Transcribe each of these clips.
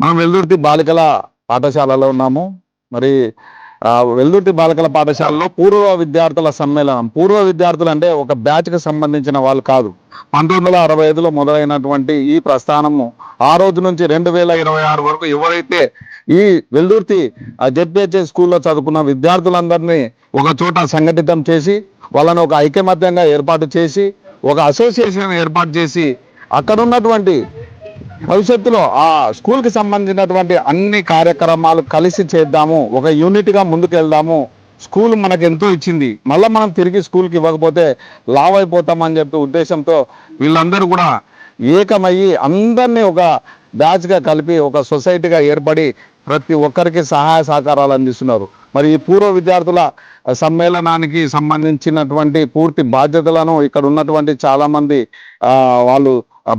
మనం వెల్దుర్తి బాలికల పాఠశాలలో ఉన్నాము. మరి వెల్దుర్తి బాలికల పాఠశాలలో పూర్వ విద్యార్థుల సమ్మేళనం. పూర్వ విద్యార్థులు అంటే ఒక బ్యాచ్కి సంబంధించిన వాళ్ళు కాదు. పంతొమ్మిది వందల అరవై ఐదులో మొదలైనటువంటి ఈ ప్రస్థానము ఆ రోజు నుంచి రెండు వేల ఇరవై ఆరు వరకు ఎవరైతే ఈ వెల్దుర్తి జెడ్పిహెచ్ఏ స్కూల్లో చదువుకున్న విద్యార్థులందరినీ ఒక చోట సంఘటితం చేసి వాళ్ళని ఒక ఐకమత్యంగా ఏర్పాటు చేసి ఒక అసోసియేషన్ ఏర్పాటు చేసి అక్కడ ఉన్నటువంటి భవిష్యత్తులో ఆ స్కూల్కి సంబంధించినటువంటి అన్ని కార్యక్రమాలు కలిసి చేద్దాము ఒక యూనిట్గా ముందుకు వెళ్దాము స్కూల్ మనకు ఎంతో ఇచ్చింది. మళ్ళీ మనం తిరిగి స్కూల్కి ఇవ్వకపోతే లావ్ అయిపోతామని చెప్పి ఉద్దేశంతో వీళ్ళందరూ కూడా ఏకమయ్యి అందరినీ ఒక బ్యాచ్గా కలిపి ఒక సొసైటీగా ఏర్పడి ప్రతి ఒక్కరికి సహాయ సహకారాలు అందిస్తున్నారు. మరి ఈ పూర్వ విద్యార్థుల సమ్మేళనానికి సంబంధించినటువంటి పూర్తి బాధ్యతలను ఇక్కడ ఉన్నటువంటి చాలా మంది వాళ్ళు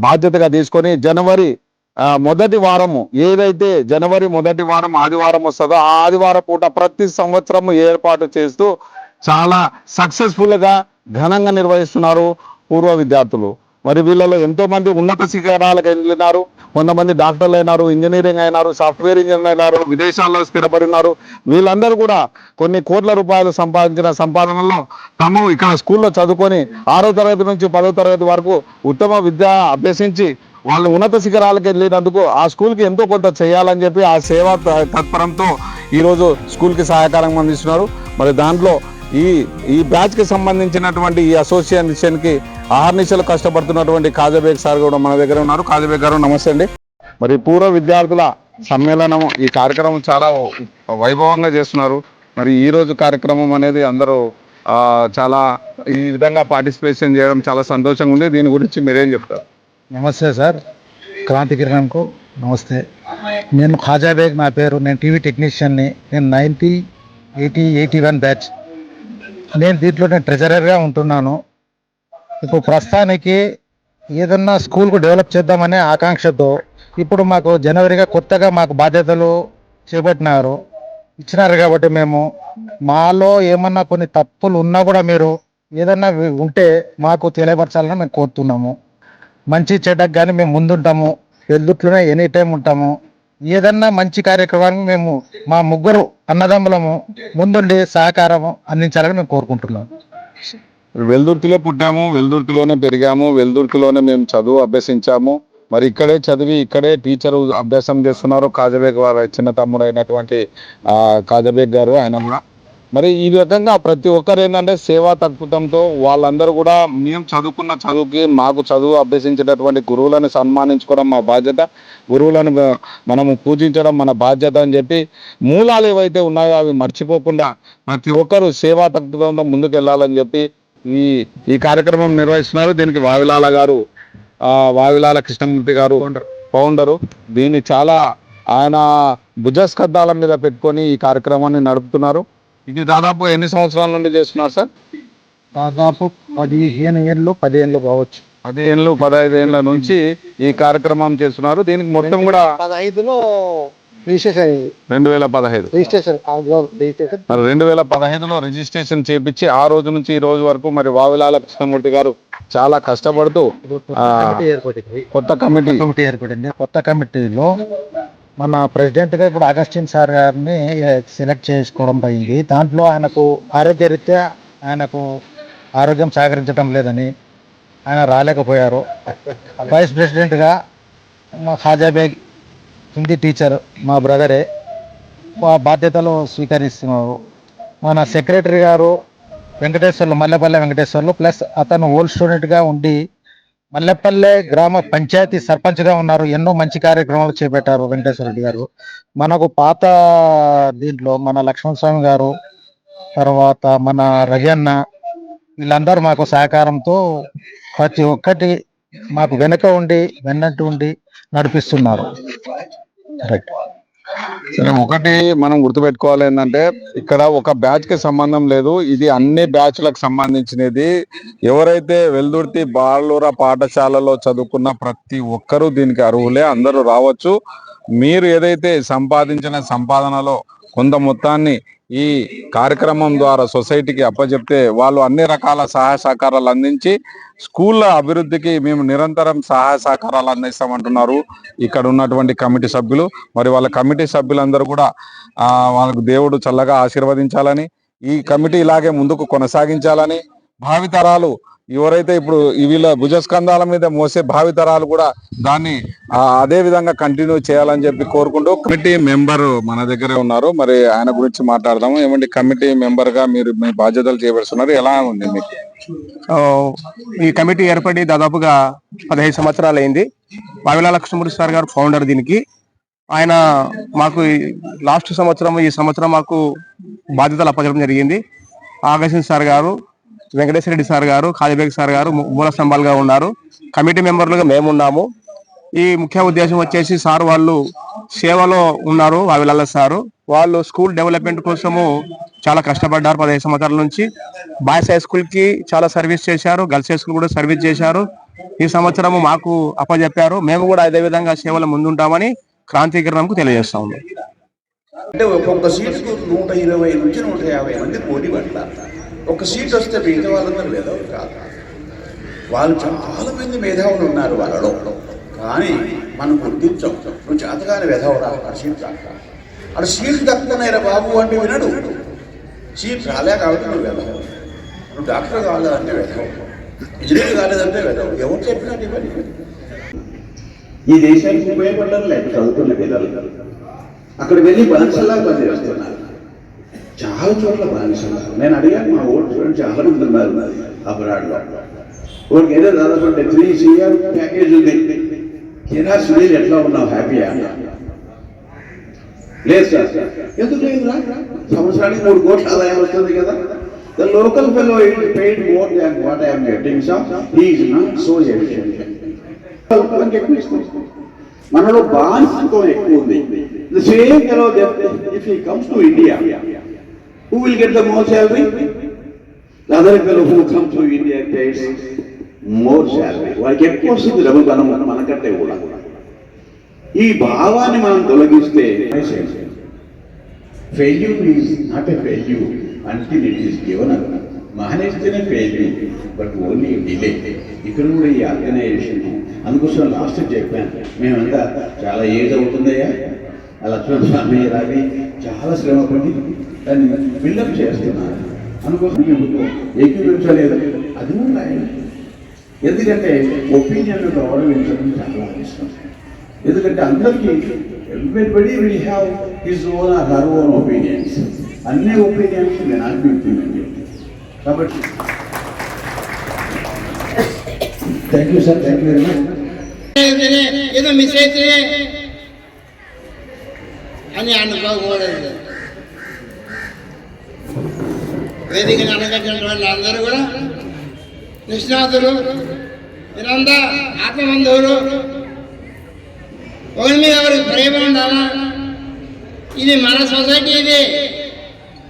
బాధ్యతగా తీసుకొని జనవరి మొదటి వారము ఏదైతే జనవరి మొదటి వారం ఆదివారం వస్తుందో ఆ ఆదివారం పూట ప్రతి సంవత్సరము ఏర్పాటు చేస్తూ చాలా సక్సెస్ఫుల్గా ఘనంగా నిర్వహిస్తున్నారు పూర్వ విద్యార్థులు. మరి వీళ్ళలో ఎంతో మంది ఉన్నత శిఖరాలకు వెళ్ళినారు. కొంతమంది డాక్టర్లు అయినారు ఇంజనీరింగ్ అయినారు సాఫ్ట్వేర్ ఇంజనీర్ అయినారు విదేశాల్లో స్థిరపడినారు. వీళ్ళందరూ కూడా కొన్ని కోట్ల రూపాయలు సంపాదించిన సంపాదనలో తమ ఇక్కడ స్కూల్లో చదువుకొని ఆరో తరగతి నుంచి పదో తరగతి వరకు ఉత్తమ విద్య అభ్యసించి వాళ్ళు ఉన్నత శిఖరాలకు వెళ్ళినందుకు ఆ స్కూల్కి ఎంతో కొంత చేయాలని చెప్పి ఆ సేవా త- తత్పరంతో ఈరోజు స్కూల్కి సహకారం అందిస్తున్నారు. మరి దాంట్లో ఈ ఈ బ్యాచ్కి సంబంధించినటువంటి ఈ అసోసియేషన్కి ఆహర్నిశలు కష్టపడుతున్నటువంటి కాజబేగ్ సార్ కూడా మన దగ్గర ఉన్నారు. కాజబేగ్ గారు నమస్తే అండి. మరి పూర్వ విద్యార్థుల సమ్మేళనం ఈ కార్యక్రమం చాలా వైభవంగా చేస్తున్నారు. మరి ఈ రోజు కార్యక్రమం అనేది అందరూ చాలా ఈ విధంగా పార్టిసిపేషన్ చేయడం చాలా సంతోషంగా ఉంది. దీని గురించి మీరేం చెప్తారు? నమస్తే సార్. క్రాంతి కిరణ్కు నమస్తే. నేను ఖాజా బేగ్ నా పేరు. నేను టీవీ టెక్నీషియన్ని. నేను ninety eighty eighty one batch నేను దీంట్లోనే ట్రెజరర్గా ఉంటున్నాను. ఇప్పుడు ప్రస్తుతానికి ఏదన్నా స్కూల్కు డెవలప్ చేద్దామనే ఆకాంక్షతో ఇప్పుడు మాకు జనవరిగా కొత్తగా మాకు బాధ్యతలు చేపట్టినారు. ఇచ్చినారు కాబట్టి మేము. మాలో ఏమన్నా కొన్ని తప్పులు ఉన్నా కూడా మీరు ఏదన్నా ఉంటే మాకు తెలియపరచాలని మేము కోరుతున్నాము. మంచి చెడ్డకు కానీ మేము ముందుంటాము. ఎల్లుట్లోనే ఎనీ టైం ఉంటాము. ఏదన్నా మంచి కార్యక్రమానికి మేము మా ముగ్గురు అన్నదమ్ములము ముందుండి సహకారము అందించాలని మేము కోరుకుంటున్నాం. వెల్దుర్తిలో పుట్టాము వెల్దుర్తిలోనే పెరిగాము వెల్దుర్తిలోనే మేము చదువు అభ్యసించాము. మరి ఇక్కడే చదివి ఇక్కడే టీచర్ అభ్యాసం చేస్తున్నారు. కాజబేగ్ వారు చిన్న తమ్ముడు అయినటువంటి కాజబేగ్ గారు ఆయన కూడా మరి ఈ రకంగా ప్రతి ఒక్కరు ఏంటంటే సేవా తత్పంతో వాళ్ళందరూ కూడా మేము చదువుకున్న చదువుకి మాకు చదువు అభ్యసించేటటువంటి గురువులను సన్మానించుకోవడం మా బాధ్యత. గురువులను మనము పూజించడం మన బాధ్యత అని చెప్పి మూలాలు ఏవైతే ఉన్నాయో అవి మర్చిపోకుండా ప్రతి ఒక్కరు సేవా తత్పంతో ముందుకు వెళ్ళాలని చెప్పి ఈ ఈ కార్యక్రమం నిర్వహిస్తున్నారు. దీనికి వావిలాల గారు వావిలాల కృష్ణమూర్తి గారు ఫౌండరు. దీన్ని చాలా ఆయన భుజస్కంధాల మీద పెట్టుకొని ఈ కార్యక్రమాన్ని నడుపుతున్నారు. ఇది దాదాపు ఎన్ని సంవత్సరాల నుండి చేస్తున్నారు సార్? దాదాపు పదిహేను ఏళ్ళు పదిహేను కావచ్చు. పదిహేను పదహైదు ఏళ్ళ నుంచి ఈ కార్యక్రమం చేస్తున్నారు. దీనికి మొత్తం కూడా పదహైదులో రిజిస్ట్రేషన్ రెండు వేల పదహైదు. Registration registration. మరి రెండు వేల పదహైదులో రిజిస్ట్రేషన్ చేపించి ఆ రోజు నుంచి ఈ రోజు వరకు మరి వావిలాల కృష్ణమూర్తి గారు చాలా కష్టపడుతూ కొత్త కమిటీ కమిటీ ఏర్పడింది. కొత్త కమిటీలో మన ప్రెసిడెంట్గా ఇప్పుడు అగస్టిన్ సార్ గారిని సెలెక్ట్ చేసుకోవడం పోయింది. దాంట్లో ఆయనకు ఆరోగ్యరీత్యా ఆయనకు ఆరోగ్యం సహకరించడం లేదని ఆయన రాలేకపోయారు. వైస్ ప్రెసిడెంట్గా హాజాబేగ్ మా హిందీ టీచర్ మా బ్రదరే మా బాధ్యతలు స్వీకరిస్తున్నారు. మన సెక్రటరీ గారు వెంకటేశ్వర్లు మల్లెపల్లె వెంకటేశ్వర్లు ప్లస్ అతను ఓల్డ్ స్టూడెంట్గా ఉండి మల్లెపల్లె గ్రామ పంచాయతీ సర్పంచ్గా ఉన్నారు. ఎన్నో మంచి కార్యక్రమాలు చేపట్టారు వెంకటేశ్వర రెడ్డి గారు. మనకు పాత దీంట్లో మన లక్ష్మణ స్వామి గారు తర్వాత మన రజన్న వీళ్ళందరూ మాకు సహకారంతో ప్రతి ఒక్కటి మాకు వెనుక ఉండి వెన్నట్టు ఉండి నడిపిస్తున్నారు. రైట్ సరే ఒకటి మనం గుర్తుపెట్టుకోవాలి ఏంటంటే ఇక్కడ ఒక బ్యాచ్కి సంబంధం లేదు. ఇది అన్ని బ్యాచ్లకు సంబంధించినది. ఎవరైతే వెల్దుర్తి బాలూర పాఠశాలలో చదువుకున్న ప్రతి ఒక్కరూ దీనికి అర్హులే అందరూ రావచ్చు. మీరు ఏదైతే సంపాదించిన సంపాదనలో కొంత మొత్తాన్ని ఈ కార్యక్రమం ద్వారా సొసైటీకి అప్పచెప్తే వాళ్ళు అన్ని రకాల సహాయ సహకారాలు అందించి స్కూళ్ళ అభివృద్ధికి మేము నిరంతరం సహాయ సహకారాలు అందిస్తామంటున్నారు. ఇక్కడ ఉన్నటువంటి కమిటీ సభ్యులు. మరి వాళ్ళ కమిటీ సభ్యులందరూ కూడా వాళ్ళకు దేవుడు చల్లగా ఆశీర్వదించాలని ఈ కమిటీ ఇలాగే ముందుకు కొనసాగించాలని భావితరాలు ఎవరైతే ఇప్పుడు వీళ్ళ భుజస్కంధాల మీద మోసే భావితరాలు కూడా దాన్ని అదే విధంగా కంటిన్యూ చేయాలని చెప్పి కోరుకుంటూ కమిటీ మెంబర్ మన దగ్గరే ఉన్నారు. మరి ఆయన గురించి మాట్లాడదాము. ఏమండి కమిటీ మెంబర్గా మీరు మీ బాధ్యతలు చేపడుతున్నారు. ఎలా ఉంది మీకు? ఈ కమిటీ ఏర్పడి దాదాపుగా పదహైదు సంవత్సరాలు అయింది. వావిలా లక్ష్మణమూర్తి సార్ గారు ఫౌండర్ దీనికి. ఆయన మాకు లాస్ట్ సంవత్సరం ఈ సంవత్సరం మాకు బాధ్యతలు అప్పచడం జరిగింది. ఆగస్టిన్ సార్ గారు వెంకటేశ్వర రెడ్డి సార్ గారు కాళీబేగ్ సార్ గారు మూల స్తంభాలుగా ఉన్నారు. కమిటీ మెంబర్లుగా మేము ఉన్నాము. ఈ ముఖ్య ఉద్దేశం వచ్చేసి సార్ వాళ్ళు సేవలో ఉన్నారు వావిలల్ల సారు. వాళ్ళు స్కూల్ డెవలప్మెంట్ కోసము చాలా కష్టపడ్డారు పదిహేను సంవత్సరాల నుంచి. బాయ్స్ హై స్కూల్కి చాలా సర్వీస్ చేశారు గర్ల్స్ హై స్కూల్ కూడా సర్వీస్ చేశారు. ఈ సంవత్సరము మాకు అప్పచెప్పారు మేము కూడా అదే విధంగా సేవల ముందుంటామని క్రాంతికరణంకు తెలియజేస్తా ఉన్నాం. అంటే ఒక్కొక్క సీట్కు నూట ఇరవై నుంచి నూట యాభై మంది పోటీ పడతారు. ఒక సీట్ వస్తే మిగతా వాళ్ళందరూ మేధావులు కాదు. వాళ్ళు చాలా మంది మేధావులు ఉన్నారు వాళ్ళలో. కానీ మనం గుర్తించాం నువ్వు చేతగాని మేధావురా ఆ సీట్ రాక. అక్కడ సీట్ దక్కనైనా బాబు అంటే వినడు. సీట్ రాలే కాబట్టి నువ్వు వెధవు నువ్వు డాక్టర్ కాలేదంటే వెధవు ఇంజనీర్ కాలేదంటే వెధవు ఎవరు చెప్పినట్టు ఇవన్నీ ఈ దేశానికి ఉపయోగపడడం లేదు చదువుతున్న పిల్లలు అక్కడ వెళ్ళి బానిసల్లా పనిచేస్తున్నారు. చాలా చోట్ల బానిసలు. నేను అడిగాను మా ఓటు చూడండి చాలా మంది ఉన్నారు. అబ్రాడ్లో ఓడికి ఏదో దాదాపు అంటే త్రీ సిఆర్ ప్యాకేజ్ ఉంది. తినా సునీల్ ఎట్లా ఉన్నావు? హ్యాపీయా లేదు సార్. ఎందుకు లేదురా? సంవత్సరానికి మూడు కోట్ల ఆదాయం వస్తుంది కదా. The local fellow paid more than what I'm getting sir is not so efficient ఎక్కువ ఇస్తుంది మనలో బానిసత్వం ఎక్కువ ఉంది. The same fellow if he comes to India who will get the more salary the other fellow who come to India gets more salary వారికి ఎక్కువ వస్తుంది డబ్బు మనం మనకంటే కూడా. ఈ భావాన్ని మనం తొలగిస్తే failure is not a failure అంటే ఇట్ ఈస్ గివన్ మానేస్తేనే ఫెయిల్యూర్ బట్ ఓన్లీ డిలే ఇక్కడ కూడా ఈ ఆర్గనైజేషన్ అందుకోసం లాస్ట్ చెప్పాను. మేమంతా చాలా ఏజ్ అవుతుందయ్యా. లక్ష్మణ స్వామి రావి చాలా శ్రమ పడి దాన్ని బిల్డప్ చేస్తున్నారు అందుకోసం ఏకీకరించలేదు అది కూడా రాయండి ఎందుకంటే ఒపీనియన్ గౌరవించడం చాలా ఇష్టం. ఎందుకంటే అందరికీ everybody will have his own or her own opinions అన్ని ఒపీనియన్స్ నేను అనిపించిందండి కాబట్టి thank you sir thank you very much ఏదో మిస్ అయితే అని అనుకోకూడదు వేదికను అనగట్టిన వాళ్ళందరూ కూడా నిష్ణాతులు వీరంతా ఆత్మబంధువులు. ఒకరి మీద ఎవరికి ప్రేమ ఉండాలా? ఇది మన సొసైటీ ఇది.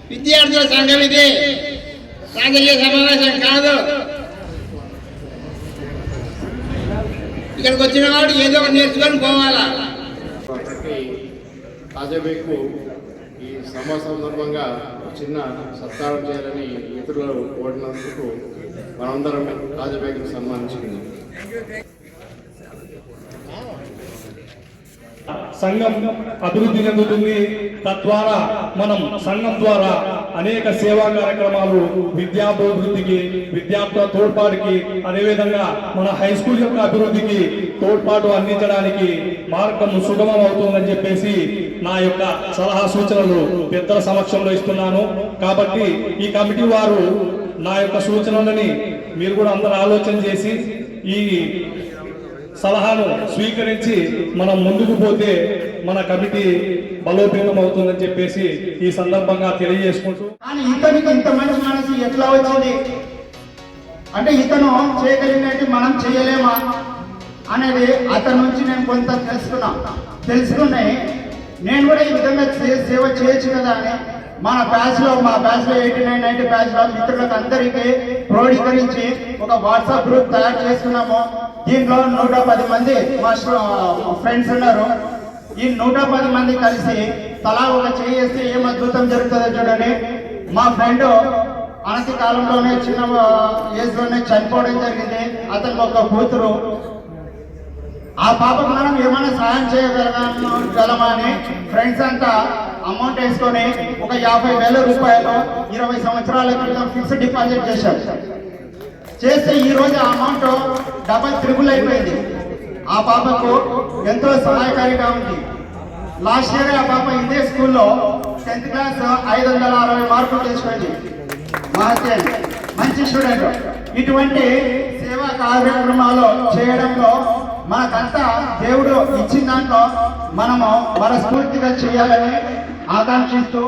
విద్యార్థుల సంఘం ఇది. రాజకీయ సమావేశం కాదు. ఇక్కడికి వచ్చిన వాడు ఏదో ఒకటి నేర్చుకొని పోవాలా? కాబట్టి తాజాబేకు ఈ సభ సందర్భంగా చిన్న సత్కారం చేయాలని మిత్రులు కోరినందుకు మనందరం రాజబేగం సన్మానించుకుందాం సంఘం అభివృద్ధి చెందుతుంది. తద్వారా మనం సంఘం ద్వారా అనేక సేవా కార్యక్రమాలు విద్యాభివృద్ధికి విద్యార్థుల తోడ్పాటుకి అదేవిధంగా మన హై స్కూల్ యొక్క అభివృద్ధికి తోడ్పాటు అందించడానికి మార్గం సుగమం అవుతుందని చెప్పేసి నా యొక్క సలహా సూచనలు పెద్దల సమక్షంలో ఇస్తున్నాను. కాబట్టి ఈ కమిటీ వారు నా యొక్క సూచనలని మీరు కూడా అందరూ ఆలోచన చేసి ఈ సలహాను స్వీకరించి మనం ముందుకు పోతే మన కమిటీ బలోపేతం అవుతుందని చెప్పేసి ఈ సందర్భంగా తెలియజేసుకుంటూ ఇతనికి ఇంత మంచి మనసు ఎట్లా వచ్చింది? అంటే ఇతను చేయగలిగినట్టు మనం చేయలేమా? అనేది అతని నుంచి నేను కొంత తెలుసుకున్నా. తెలుసుకున్నాయి నేను కూడా ఈ విధంగా సేవ చేయొచ్చు కదా అని మన బ్యాచ్లో మా బ్యాచ్లో ఎయిటీ నైన్ నైన్టీ బ్యాచ్లో మిత్రులకు అందరికీ క్రోడీకరించి ఒక వాట్సాప్ గ్రూప్ తయారు చేసుకున్నాము. దీంట్లో నూట పది మంది మా ఫ్రెండ్స్ ఉన్నారు. ఈ నూట పది మంది కలిసి తలా ఒక చేస్తే ఏం అద్భుతం జరుగుతుందో చూడండి. మా ఫ్రెండ్ అనతి కాలంలోనే చిన్న ఏజ్లోనే చనిపోవడం జరిగింది. అతనికి ఒక కూతురు. ఆ పాపకు మనం ఏమైనా సహాయం చేయగలగలమా అని ఫ్రెండ్స్ అంతా అమౌంట్ వేసుకొని ఒక యాభై వేల రూపాయలు ఇరవై సంవత్సరాల క్రితం ఫిక్స్డ్ డిపాజిట్ చేశారు. చేస్తే ఈ రోజు ఆ అమౌంట్ డబల్ త్రిబుల్ అయిపోయింది. ఆ పాపకు ఎంతో సహాయకారిగా ఉంది. లాస్ట్ ఇయర్ ఆ పాప ఇదే స్కూల్లో టెన్త్ క్లాస్ ఐదు వందల అరవై మార్కులు తెచ్చుకోండి మహత్యం. మంచి స్టూడెంట్ ఇటువంటి సేవా కార్యక్రమాలు చేయడంలో మనకంతా దేవుడు ఇచ్చిన దాంట్లో మనము మనస్ఫూర్తిగా చేయాలని ఆకాంక్షిస్తూ